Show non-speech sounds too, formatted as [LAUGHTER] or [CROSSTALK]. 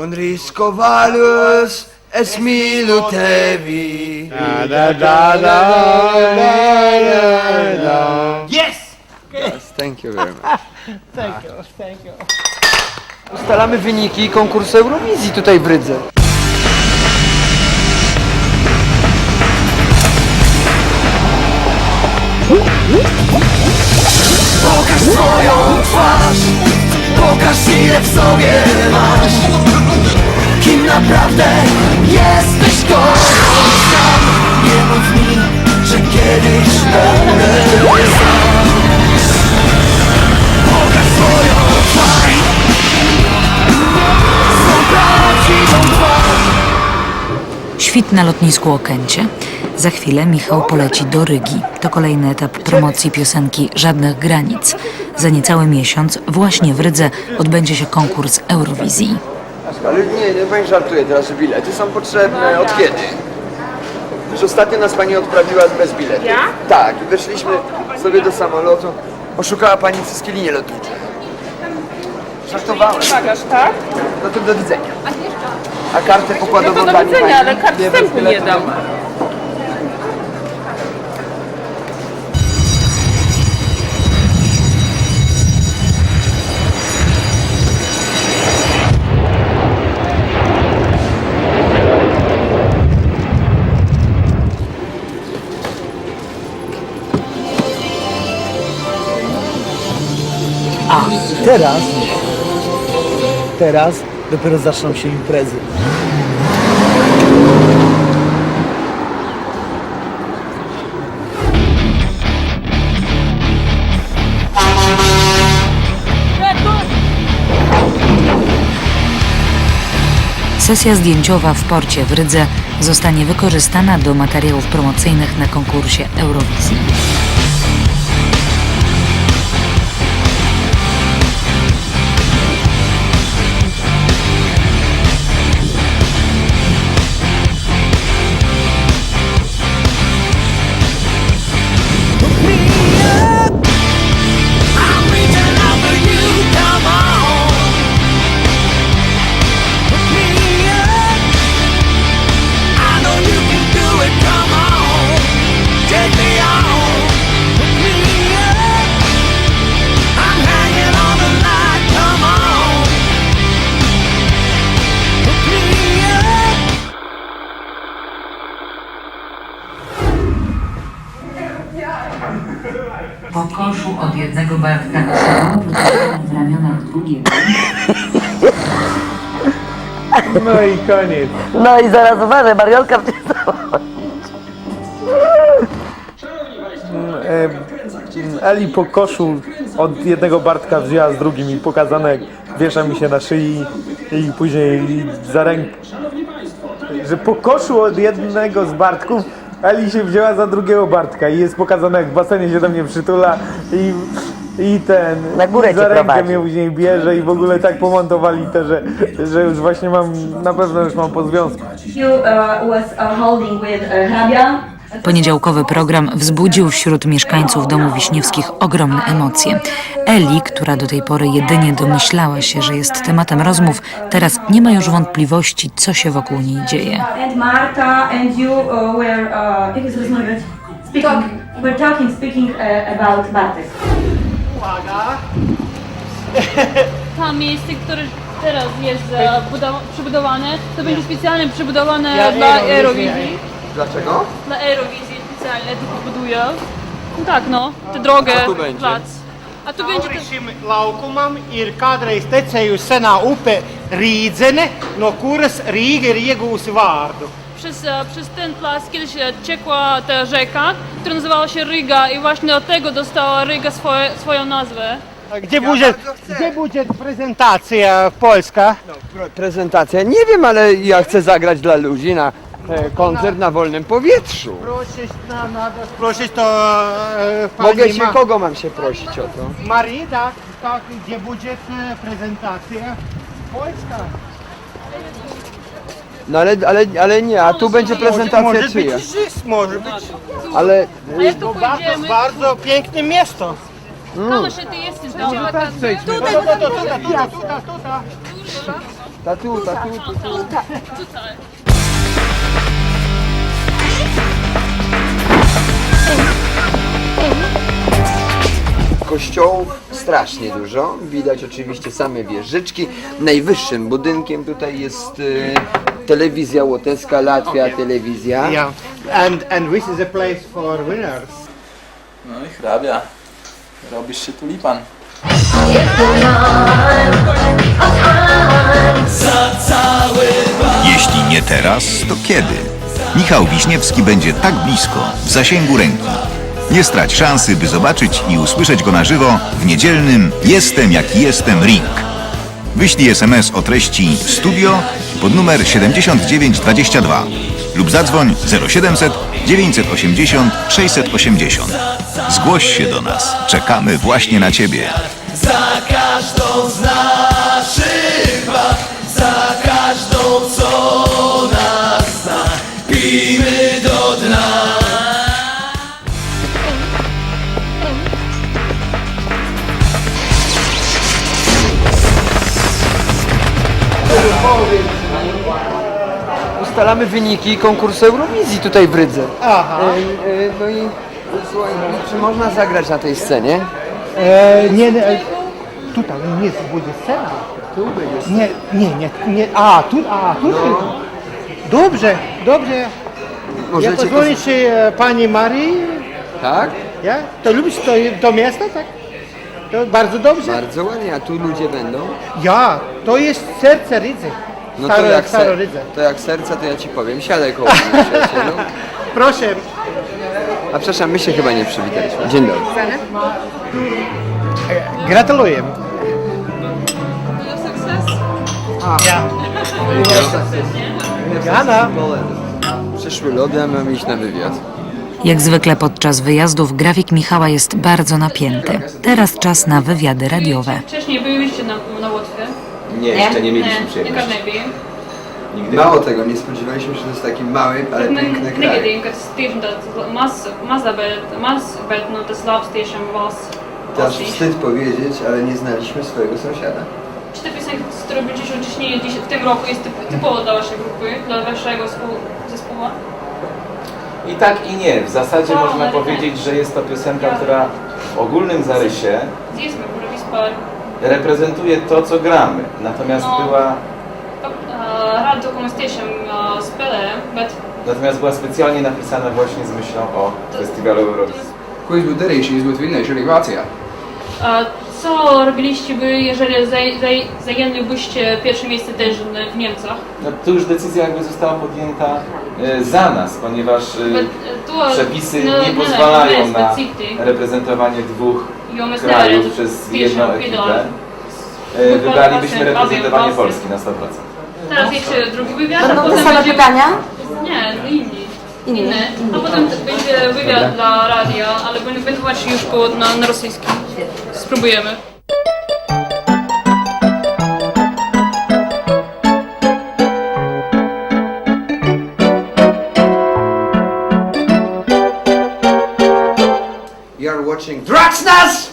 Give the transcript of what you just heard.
Un risco valus es milu tevi. Da, da, da, da, da, da. Yes! Yes, thank you very much. [LAUGHS] Thank you, thank you. Ustalamy wyniki konkursu Eurowizji tutaj w Rydze. Pokaż swoją twarz. Pokaż ile w sobie masz. Kim naprawdę jesteś Świt na lotnisku Okęcie. Za chwilę Michał poleci do Rygi. To kolejny etap promocji piosenki Żadnych granic. Za niecały miesiąc właśnie w Rydze odbędzie się konkurs Eurowizji. Ale nie, nie pani żartuje teraz, że bilety są potrzebne. Od kiedy? Już ostatnio nas pani odprawiła bez biletu. Ja? Tak, i weszliśmy sobie do samolotu. Oszukała pani wszystkie linie lotnicze. Żartowałem. Bagaż, tak? No to do widzenia. A kartę No pokładową to do da mi widzenia, pani? ale kart bez wstępu nie biletu dam. ma. Teraz, teraz dopiero zaczną się imprezy. Sesja zdjęciowa w porcie w Rydze zostanie wykorzystana do materiałów promocyjnych na konkursie Eurowizji. Jednego barwka wrzucamy w ramionach drugiego. [LAUGHS] No i koniec. No i zaraz uważaj, Mariolka w E, Eli po koszu od jednego Bartka wzięła z drugim i pokazane wiesza mi się na szyi i później za rękę. Że po koszu od jednego z Bartków Eli się wzięła za drugiego Bartka i jest pokazane jak w basenie się do mnie przytula i, i ten Na górę i za cię rękę prowadzi. mnie później bierze i w ogóle tak pomontowali to, że, że już właśnie mam, na pewno już mam po związku. uh, uh, uh. Poniedziałkowy program wzbudził wśród mieszkańców domu Wiśniewskich ogromne emocje. Eli, która do tej pory jedynie domyślała się, że jest tematem rozmów, teraz nie ma już wątpliwości, co się wokół niej dzieje. And Marta and you uh, were uh, jak jest rozmawiać? Speaking, we're talking, speaking uh, about Bartek. [LAUGHS] To miejsce, które teraz jest e, budowa- przebudowane, to będzie specjalnie przebudowane dla Eurowizji. Dlaczego? Dla Eurowizji specjalnie to pobuduję. No tak, no, tę drogę, tu będzie? plac. A tu będzie Cauri te, šim laukumam ir kādreiz tecējusi senā upe Rīdzene, no kuras Rīga ir iegūsi vārdu. Przez, e, przez ten plac kiedyś ciekła ta rzeka, która nazywała się Ryga i właśnie dlatego dostała Ryga swoje, swoją nazwę. Gdzie będzie, gdzie będzie prezentacja polska? Pre- Prezentacja. Nie wiem, ale ja chcę zagrać dla ludzi na e, koncert na wolnym powietrzu. Prosić na, na, prosić to e, Mogę pani się, Ma- kogo mam się prosić o to? Marii, tak, tak, gdzie będzie e, prezentacja polska. No ale, ale, ale nie, a tu będzie prezentacja może czyja? być Żys, może być. Ale A jak tu Bardzo, pójdziemy, bardzo piękne miasto. tam jeszcze ty jesteś, tam. Tutaj, tutaj, tutaj, tutaj, tutaj. Tatu, tatu, tatu. Tutaj. Kościołów strasznie dużo. Widać oczywiście same wieżyczki. Najwyższym budynkiem tutaj jest y, telewizja łotewska, Latvia telewizja. Yeah, and and this is a place for winners. No i hrabia, robisz się tulipan. Jeśli nie teraz, to kiedy? Michał Wiśniewski będzie tak blisko, w zasięgu ręki. Nie strać szansy, by zobaczyć i usłyszeć go na żywo w niedzielnym Jestem jaki jestem ring. Wyślij SMS o treści studio pod numer 7922 lub zadzwoń 0700 980 680. Zgłoś się do nas. Czekamy właśnie na Ciebie. Ustalamy wyniki konkursu Eurowizji tutaj w Rydze. Aha. E, e, no i słuchaj, czy można zagrać na tej scenie? E, nie, nie, tutaj nie będzie scena. Tu będzie. Nie, nie, nie, nie. A, tu, a, tu. Dobrze, dobrze. Ja Możecie pozwolę ci e, pani Marii. Tak? Ja? To lubisz to, to miasto, tak? To bardzo dobrze. Bardzo ładnie, a tu ludzie będą. Ja, to jest serce Rydzy. No to Staro- jak, Staro ser, Rydze. to jak serce, to ja ci powiem. Siadaj koło mnie, [LAUGHS] przyjacielu. Proszę, A przepraszam, my się chyba nie przywitaliśmy. Dzień dobry. gratuluję. Ja. Jana. Przyszły lody, a mamy iść na wywiad. Jak zwykle podczas wyjazdów grafik Michała jest bardzo napięty. Teraz czas na wywiady radiowe. Wcześniej byliście na, na Łotwie. Nie, jeszcze nie mieliśmy Nie, przyjemności. bija. Mało tego, nie spodziewaliśmy się, że to jest taki mały, ale piękny kraj. Negadījumi, ka tas tiešām tāds maz, maza, bet, maz, bet nu, tas labs tiešām valsts. To aż wstyd powiedzieć, ale nie znaliśmy swojego sąsiada. Czy te piosenki, z którymi będziecie dziś, w tym roku jest typ, typowo dla waszej grupy, dla waszego zespołu? zespołu? I tak i nie. W zasadzie No, można ale nie. powiedzieć, że jest to piosenka, która w ogólnym zarysie Zjedzmy, może. Reprezentuje to, co gramy. Natomiast No. była, ko mēs tiešām ā, spēlējam, bet natomiast była specjalnie napisana właśnie z myślą o festiwalu Eurowizji. Ko jūs būtu darījuši, ja jūs būtu vinnējuši arī Vācijā? a co robiliście by, jeżeli zaj, zaj, zajęlibyście pierwsze miejsce też w Niemcach? No, tu już decyzja jakby została podjęta e, za nas, ponieważ e, to przepisy ne- nie nelēma pozwalają mēs, na bet citi, reprezentowanie dwóch krajów przez jedną ekipę. E, Wybralibyśmy Właśnie, reprezentowanie Polski na 100%. Teraz jeszcze drugi wywiad, a Będą te potem same będzie... pytania? Nie, inni. Inne. A potem będzie wywiad dla radia, ale będę tłumaczyć już po, na, na Spróbujemy. You are watching Draxnas!